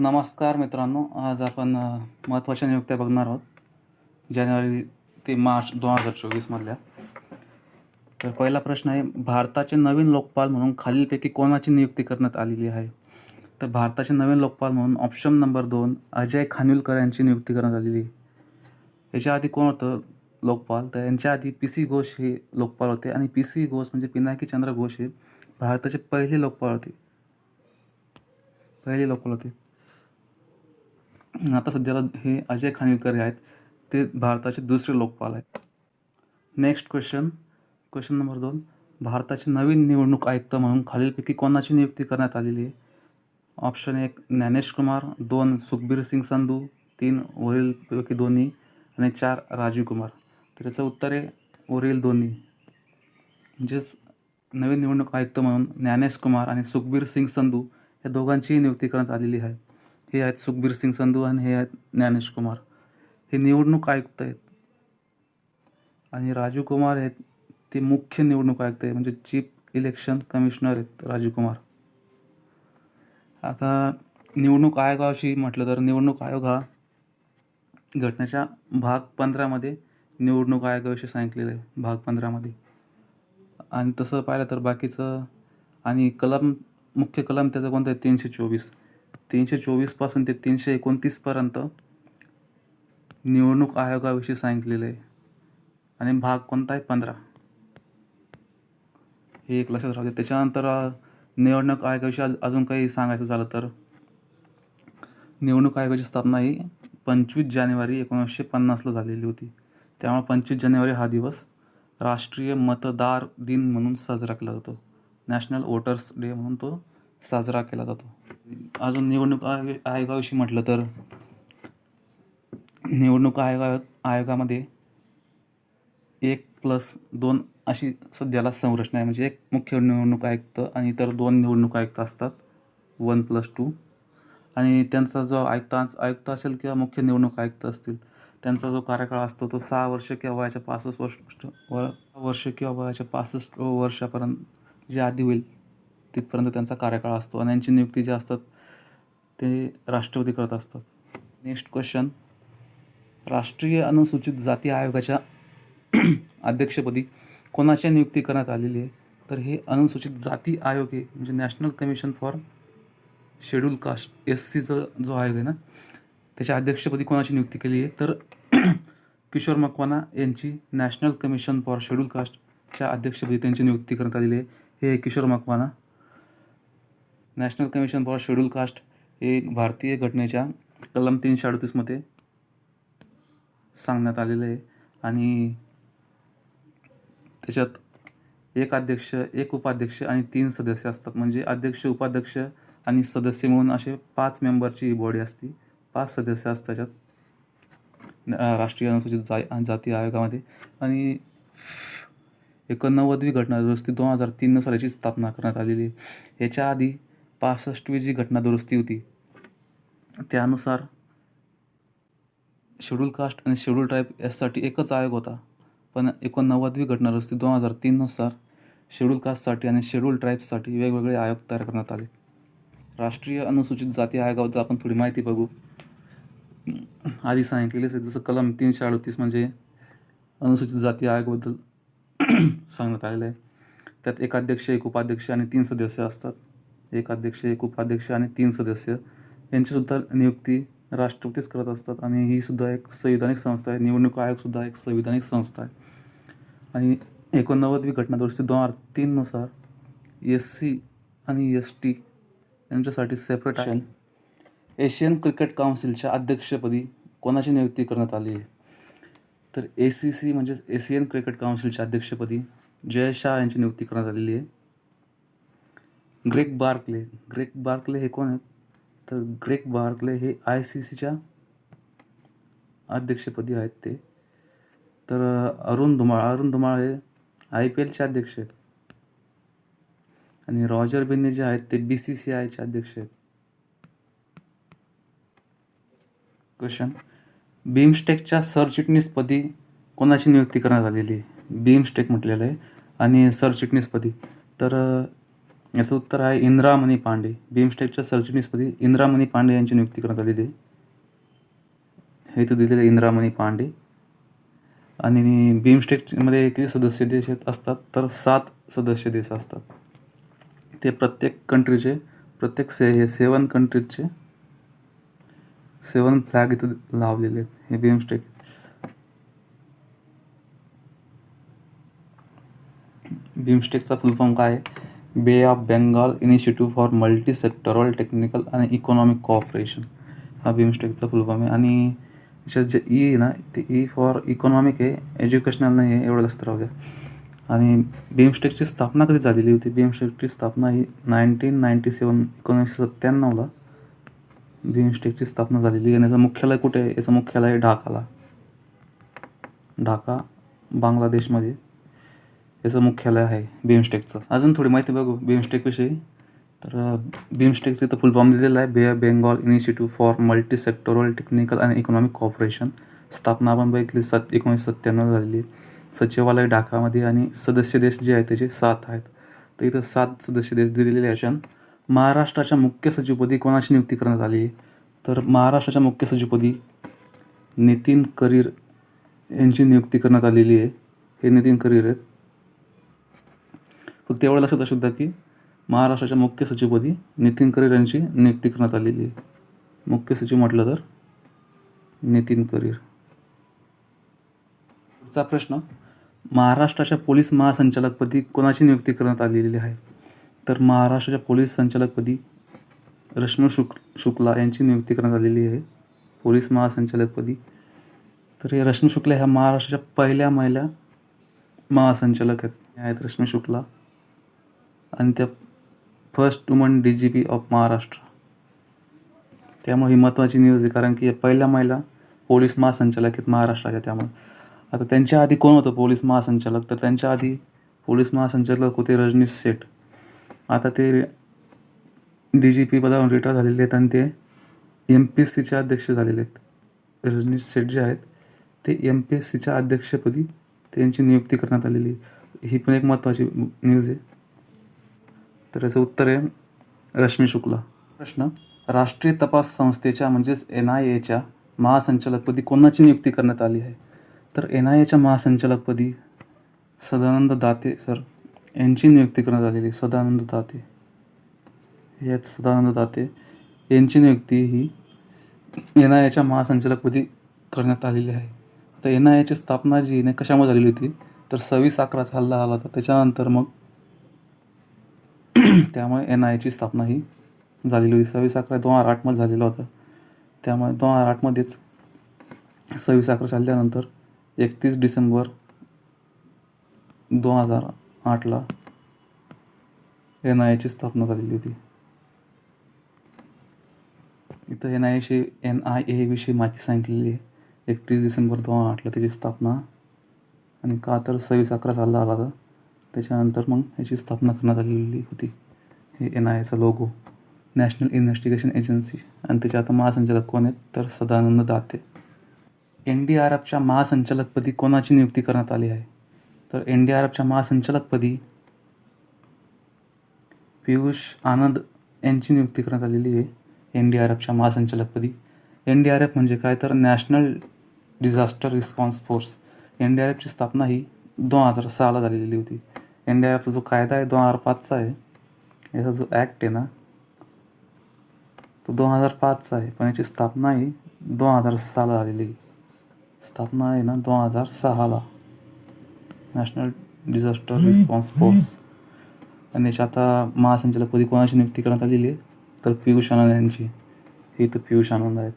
नमस्कार मित्रांनो आज आपण महत्त्वाच्या नियुक्त्या बघणार आहोत. जानेवारी ते मार्च दोन हजार चोवीसमधल्या तर पहिला प्रश्न आहे भारताचे नवीन लोकपाल म्हणून खालीलपैकी कोणाची नियुक्ती करण्यात आलेली आहे? तर भारताचे नवीन लोकपाल म्हणून ऑप्शन नंबर दोन अजय खानविलकर यांची नियुक्ती करण्यात आलेली आहे. याच्या आधी कोण होतं लोकपाल? तर यांच्या आधी पी सी घोष हे लोकपाल होते आणि पी सी घोष म्हणजे पिनाकी चंद्र घोष हे भारताचे पहिले लोकपाल होते. पहिले लोकपाल होते. आता सध्याला हे अजय खानविलकर हे आहेत ते भारताचे दुसरे लोकपाल आहेत. नेक्स्ट क्वेश्चन क्वेश्चन नंबर दोन. भारताचे नवीन निवडणूक आयुक्त म्हणून खालीलपैकी कोणाची नियुक्ती करण्यात आलेली आहे? ऑप्शन एक ज्ञानेश कुमार. दोन सुखबीर सिंग संधू. तीन वरीलपैकी दोन्ही. आणि चार राजीव कुमार. तर याचं उत्तर आहे वरील दोन्ही. म्हणजेच नवीन निवडणूक आयुक्त म्हणून ज्ञानेश कुमार आणि सुखबीर सिंग संधू या दोघांचीही नियुक्ती करण्यात आलेली आहे. हे आहेत सुखबीर सिंग संधू आणि हे आहेत ज्ञानेश कुमार. हे निवडणूक आयुक्त आहेत. आणि राजीव कुमार आहेत ते मुख्य निवडणूक आयुक्त आहेत म्हणजे चीफ इलेक्शन कमिशनर आहेत राजीव कुमार. आता निवडणूक आयोगाशी म्हटलं तर निवडणूक आयोग हा घटनेच्या भाग पंधरामध्ये निवडणूक आयोगाविषयी सांगितलेलं आहे भाग पंधरामध्ये. आणि तसं पाहिलं तर बाकीचं आणि कलम मुख्य कलम त्याचं कोणतं आहे? तीनशे चोवीस. तीनशे चोवीसपासून ते तीनशे एकोणतीसपर्यंत निवडणूक आयोगाविषयी सांगितलेलं आहे. आणि भाग कोणता आहे पंधरा. हे एक लक्षात राहते त्याच्यानंतर निवडणूक आयोगाविषयी अजून काही सांगायचं झालं तर निवडणूक आयोगाची स्थापना ही पंचवीस जानेवारी एकोणीसशे पन्नासला झालेली होती. त्यामुळे पंचवीस जानेवारी हा दिवस राष्ट्रीय मतदार दिन म्हणून साजरा केला जातो. नॅशनल वोटर्स डे म्हणून तो साजरा केला जातो. अजून निवडणूक आयोग आयोगाविषयी म्हटलं तर निवडणूक आयोगा आयोगामध्ये एक प्लस दोन अशी सध्याला संरचना आहे. म्हणजे एक मुख्य निवडणूक आयुक्त आणि इतर दोन निवडणूक आयुक्त असतात. One plus two. आणि त्यांचा जो आयुक्त आयुक्त असेल किंवा मुख्य निवडणूक आयुक्त असतील त्यांचा जो कार्यकाळ असतो तो सहा वर्ष किंवा वयाच्या पासष्ट वर्ष वर वर्ष किंवा वयाच्या पासष्ट वर्षापर्यंत जे आधी होईल तिथपर्यंत त्यांचा कार्यकाळ असतो आणि यांची नियुक्ती जे असतात ते राष्ट्रपती करत असतात. नेक्स्ट क्वेश्चन राष्ट्रीय अनुसूचित जाती आयोगाच्या अध्यक्षपदी कोणाची नियुक्ती करण्यात आलेली आहे? तर हे अनुसूचित जाती आयोग आहे म्हणजे national commission for schedule caste S सीचं जो आयोग आहे ना त्याच्या अध्यक्षपदी कोणाची नियुक्ती केली आहे? तर किशोर मकवाना यांची नॅशनल कमिशन फॉर शेड्यूल कास्टच्या अध्यक्षपदी त्यांची नियुक्ती करण्यात आलेली आहे. हे Kishore Makwana. National commission for schedule caste हे भारतीय घटनेच्या कलम तीनशे अडतीसमध्ये सांगण्यात आलेलं आहे. आणि त्याच्यात एक अध्यक्ष एक उपाध्यक्ष आणि तीन सदस्य असतात. म्हणजे अध्यक्ष उपाध्यक्ष आणि सदस्य म्हणून असे पाच मेंबरची ही बॉडी असती. पाच सदस्य असतात त्याच्यात. राष्ट्रीय अनुसूचित जा जाती आयोगामध्ये. आणि एकोणनव्वदवी घटना दुरुस्ती दोन हजार तीननुसार याची स्थापना करण्यात आलेली आहे. याच्या आधी पासष्टवी जी घटना दुरुस्ती होती. त्यानुसार शेड्यूल कास्ट आणि शेड्यूल ट्राईब यासाठी एकच आयोग होता. पण एकोणनव्वदवी घटना दुरुस्ती दोन हजार तीननुसार शेड्यूल कास्टसाठी आणि शेड्यूल ट्राईब्ससाठी वेगवेगळे आयोग तयार करण्यात आले. राष्ट्रीय अनुसूचित जाती आयोगाबद्दल आपण थोडी माहिती बघू. आधी सांगितलेलीच आहे जसं कलम तीनशे अडतीस म्हणजे अनुसूचित जाती आयोगाबद्दल सांगण्यात आलेलं आहे. त्यात एक अध्यक्ष एक उपाध्यक्ष आणि तीन सदस्य असतात. एक अध्यक्ष एक उपाध्यक्ष आणि तीन सदस्य. यांचीसुद्धा नियुक्ती राष्ट्रपतीच करत असतात आणि ही सुद्धा एक संविधानिक संस्था आहे. निवडणूक आयोगसुद्धा एक संविधानिक संस्था आहे. आणि एकोणनव्वदवी घटना दुरुस्ती दोन हजार तीननुसार एस सी आणि एस टी यांच्यासाठी सेपरेट आहे. एशियन क्रिकेट काउन्सिलच्या अध्यक्षपदी कोणाची नियुक्ती करण्यात आली आहे? तर ए सी सी म्हणजेच एशियन क्रिकेट काउन्सिलच्या अध्यक्षपदी जय शाह यांची नियुक्ती करण्यात आलेली आहे. ग्रेक बार्कले ग्रेक बार्कले हे कोण आहेत? तर ग्रेक बार्कले हे आय सी सीच्या अध्यक्षपदी आहेत ते. तर अरुण धुमाळ अरुण धुमाळ हे आय पी एलचे अध्यक्ष आहेत. आणि रॉजर बेन्ने जे आहेत ते बी सी सी आयचे अध्यक्ष आहेत. क्वेश्चन. बीमस्टेकच्या सरचिटणीसपदी कोणाची नियुक्ती करण्यात आलेली? आहे बीमस्टेक म्हटलेलं आहे. आणि सरचिटणीसपदी. तर याचं उत्तर आहे इंद्रामणी पांडे. बिमस्टेकच्या सरचिटणीसपदी इंद्रामणी पांडे यांची नियुक्ती करण्यात आलेली आहे. हे इथं दिलेलं इंद्रामणी पांडे. आणि बिमस्टेकमध्ये किती सदस्य देश असतात तर सात सदस्य देश असतात. ते प्रत्येक कंट्रीचे प्रत्येक से हे सेवन कंट्रीजचे सेवन फ्लॅग इथं लावलेले आहेत हे बिमस्टेक बिमस्टेकचा फुल फॉर्म काय आहे? Bay of Bengal initiative for multi sectoral technical आणि इकॉनॉमिक कॉपरेशन हा बिमस्टेकचा फुलफॉर्म आहे. आणि याच्यात जे ई आहे ना ते ई फॉर इकॉनॉमिक आहे एज्युकेशनल नाही आहे एवढं लक्षात राहू द्या आणि बिमस्टेकची स्थापना कधी झालेली होती? बिमस्टेकची स्थापना ही नाईन्टीन नाईन्टी सेवन एकोणीसशे सत्त्याण्णवला बिमस्टेकची स्थापना झालेली. आहे आणि याचं मुख्यालय कुठे आहे? याचं मुख्यालय आहे ढाकाला. ढाका बांगलादेशमध्ये. याचं मुख्यालय आहे बिमस्टेकचं अजून थोडी माहिती बघू बिमस्टेकविषयी तर बिमस्टेकचं इथं फुलफॉर्म दिलेला आहे. Bay Bengal initiative for multi sectoral technical आणि इकॉनॉमिक कॉपरेशन स्थापना आपण बघितली सात एकोणीसशे सत्त्याण्णव झालेली. आहे सचिवालय ढाकामध्ये आणि सदस्य देश जे आहेत त्याचे सात आहेत. तर इथं सात सदस्य देश दिलेले आहेत. अशा महाराष्ट्राच्या मुख्य सचिवपदी कोणाची नियुक्ती करण्यात आली? आहे तर महाराष्ट्राच्या मुख्य सचिवपदी नितीन करीर यांची नियुक्ती करण्यात आलेली आहे. हे नितीन करीर आहेत. फक्त एवढं लक्षात असू द्या की महाराष्ट्राच्या मुख्य सचिवपदी नितीन करीर यांची नियुक्ती करण्यात आलेली आहे. मुख्य सचिव म्हटलं तर नितीन करीर. पुढचा प्रश्न महाराष्ट्राच्या पोलीस महासंचालकपदी कोणाची नियुक्ती करण्यात आलेली आहे? तर महाराष्ट्राच्या पोलीस संचालकपदी रश्मी शुक शुक्ला यांची नियुक्ती करण्यात आलेली आहे. पोलीस महासंचालकपदी तर हे रश्मी शुक्ला ह्या महाराष्ट्राच्या पहिल्या महिला महासंचालक आहेत. ह्या आहेत रश्मी शुक्ला. आणि त्या first woman D G P of Maharashtra त्यामुळे ही महत्त्वाची न्यूज आहे कारण की या पहिल्या महिला पोलीस महासंचालक आहेत महाराष्ट्राच्या त्यामुळे. आता त्यांच्या आधी कोण होतं पोलीस महासंचालक? तर त्यांच्या आधी पोलीस महासंचालक होते रजनीश सेठ. आता ते डी जी पी पदावरून रिटायर झालेले आहेत आणि ते एम पी एस सीचे अध्यक्ष झालेले आहेत. रजनीश सेठ जे आहेत ते एम पी एस सीच्या अध्यक्षपदी त्यांची नियुक्ती करण्यात आलेली आहे. ही पण एक महत्त्वाची न्यूज आहे. तर याचं उत्तर आहे रश्मी शुक्ला. प्रश्न राष्ट्रीय तपास संस्थेच्या म्हणजेच एन आय एच्या महासंचालकपदी कोणाची नियुक्ती करण्यात आली आहे? तर एन आय एच्या महासंचालकपदी सदानंद दाते सर. यांची नियुक्ती करण्यात आलेली सदानंद दाते. यात सदानंद दाते यांची नियुक्ती ही एन आय एच्या महासंचालकपदी करण्यात आलेली आहे. आता एन आय एची स्थापना जी आहे कशामध्ये झालेली होती? तर सव्वीस अकराचा हल्ला आला होता. त्याच्यानंतर मग त्यामुळे एन आय एची स्थापना ही झालेली होती. सव्वीस अकरा दोन हजार आठमध्ये झालेलं होतं. त्यामुळे दोन हजार आठमध्येच सव्वीस अकरा चालल्यानंतर एकतीस डिसेंबर दोन हजार आठला एन आय एची स्थापना झालेली होती. इथं एन आय एशी एन आय एविषयी माहिती सांगितलेली आहे. एकतीस डिसेंबर दोन हजार आठला त्याची स्थापना. आणि का तर सव्वीस अकरा सालला आला होता. त्याच्यानंतर मग याची स्थापना करण्यात आलेली होती. हे एन आय एचा लोगो नॅशनल इन्व्हेस्टिगेशन एजन्सी आणि त्याचे आता महासंचालक कोण आहेत? तर Sadanand Date. N D R एफच्या महासंचालकपदी कोणाची नियुक्ती करण्यात आली आहे? तर एन डी आर एफच्या महासंचालकपदी पियुष आनंद यांची नियुक्ती करण्यात आलेली आहे. एन डी आर एफच्या महासंचालकपदी. एन डी आर एफ म्हणजे काय? तर national disaster response force N D R एफची स्थापना ही दोन हजार सहाला झालेली होती. एन डी जो कायदा आहे दोन हजार पाचचा आहे याचा जो ॲक्ट आहे ना तो दोन हजार पाचचा आहे पण याची स्थापना ही दोन हजार सहाला झालेली स्थापना आहे ना दोन हजार सहाला. नॅशनल डिझास्टर रिस्पॉन्स फोर्स आणि याची आता महासंचालकपदी कोणाची नियुक्ती करण्यात आलेली आहे? तर पियुष आनंद यांची. हे तर पियुष आनंद आहेत.